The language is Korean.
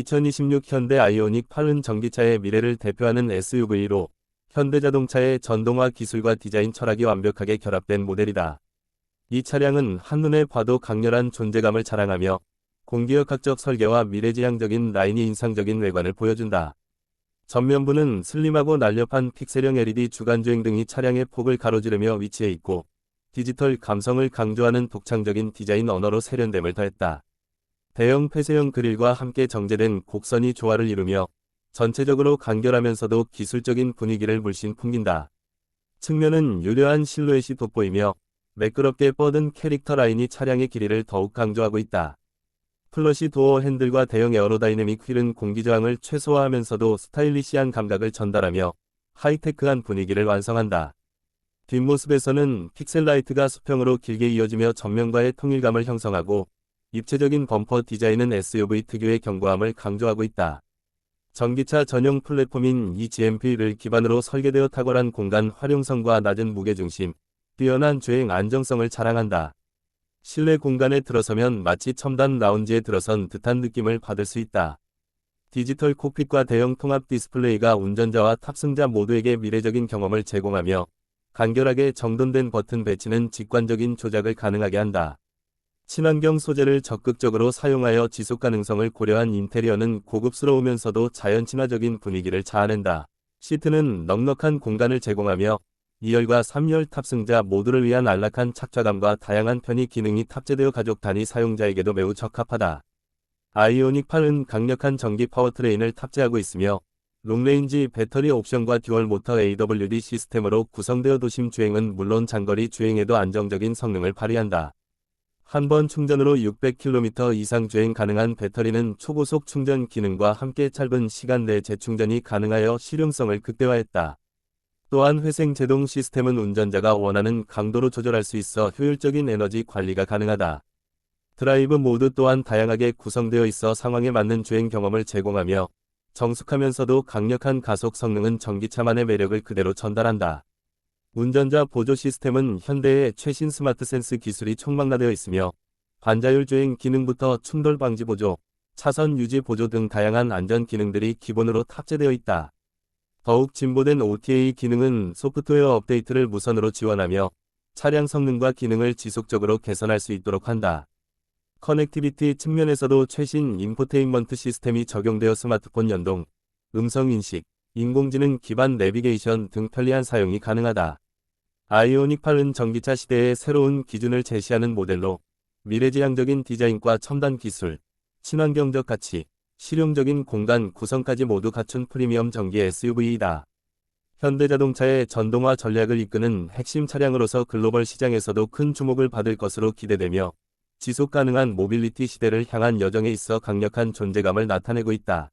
2026 현대 아이오닉 8은 전기차의 미래를 대표하는 SUV로 현대자동차의 전동화 기술과 디자인 철학이 완벽하게 결합된 모델이다. 이 차량은 한눈에 봐도 강렬한 존재감을 자랑하며 공기역학적 설계와 미래지향적인 라인이 인상적인 외관을 보여준다. 전면부는 슬림하고 날렵한 픽셀형 LED 주간주행 등이 차량의 폭을 가로지르며 위치해 있고 디지털 감성을 강조하는 독창적인 디자인 언어로 세련됨을 더했다. 대형 폐쇄형 그릴과 함께 정제된 곡선이 조화를 이루며 전체적으로 간결하면서도 기술적인 분위기를 물씬 풍긴다. 측면은 유려한 실루엣이 돋보이며 매끄럽게 뻗은 캐릭터 라인이 차량의 길이를 더욱 강조하고 있다. 플러시 도어 핸들과 대형 에어로다이내믹 휠은 공기저항을 최소화하면서도 스타일리시한 감각을 전달하며 하이테크한 분위기를 완성한다. 뒷모습에서는 픽셀라이트가 수평으로 길게 이어지며 전면과의 통일감을 형성하고 입체적인 범퍼 디자인은 SUV 특유의 견고함을 강조하고 있다. 전기차 전용 플랫폼인 이 GMP를 기반으로 설계되어 탁월한 공간 활용성과 낮은 무게중심, 뛰어난 주행 안정성을 자랑한다. 실내 공간에 들어서면 마치 첨단 라운지에 들어선 듯한 느낌을 받을 수 있다. 디지털 콕핏과 대형 통합 디스플레이가 운전자와 탑승자 모두에게 미래적인 경험을 제공하며 간결하게 정돈된 버튼 배치는 직관적인 조작을 가능하게 한다. 친환경 소재를 적극적으로 사용하여 지속 가능성을 고려한 인테리어는 고급스러우면서도 자연 친화적인 분위기를 자아낸다. 시트는 넉넉한 공간을 제공하며 2열과 3열 탑승자 모두를 위한 안락한 착좌감과 다양한 편의 기능이 탑재되어 가족 단위 사용자에게도 매우 적합하다. 아이오닉 8은 강력한 전기 파워트레인을 탑재하고 있으며 롱레인지 배터리 옵션과 듀얼 모터 AWD 시스템으로 구성되어 도심 주행은 물론 장거리 주행에도 안정적인 성능을 발휘한다. 한 번 충전으로 600km 이상 주행 가능한 배터리는 초고속 충전 기능과 함께 짧은 시간 내 재충전이 가능하여 실용성을 극대화했다. 또한 회생 제동 시스템은 운전자가 원하는 강도로 조절할 수 있어 효율적인 에너지 관리가 가능하다. 드라이브 모드 또한 다양하게 구성되어 있어 상황에 맞는 주행 경험을 제공하며 정숙하면서도 강력한 가속 성능은 전기차만의 매력을 그대로 전달한다. 운전자 보조 시스템은 현대의 최신 스마트 센스 기술이 총망라되어 있으며 반자율 주행 기능부터 충돌 방지 보조, 차선 유지 보조 등 다양한 안전 기능들이 기본으로 탑재되어 있다. 더욱 진보된 OTA 기능은 소프트웨어 업데이트를 무선으로 지원하며 차량 성능과 기능을 지속적으로 개선할 수 있도록 한다. 커넥티비티 측면에서도 최신 인포테인먼트 시스템이 적용되어 스마트폰 연동, 음성 인식, 인공지능 기반 내비게이션 등 편리한 사용이 가능하다. 아이오닉 8은 전기차 시대의 새로운 기준을 제시하는 모델로 미래지향적인 디자인과 첨단 기술, 친환경적 가치, 실용적인 공간 구성까지 모두 갖춘 프리미엄 전기 SUV이다. 현대자동차의 전동화 전략을 이끄는 핵심 차량으로서 글로벌 시장에서도 큰 주목을 받을 것으로 기대되며 지속 가능한 모빌리티 시대를 향한 여정에 있어 강력한 존재감을 나타내고 있다.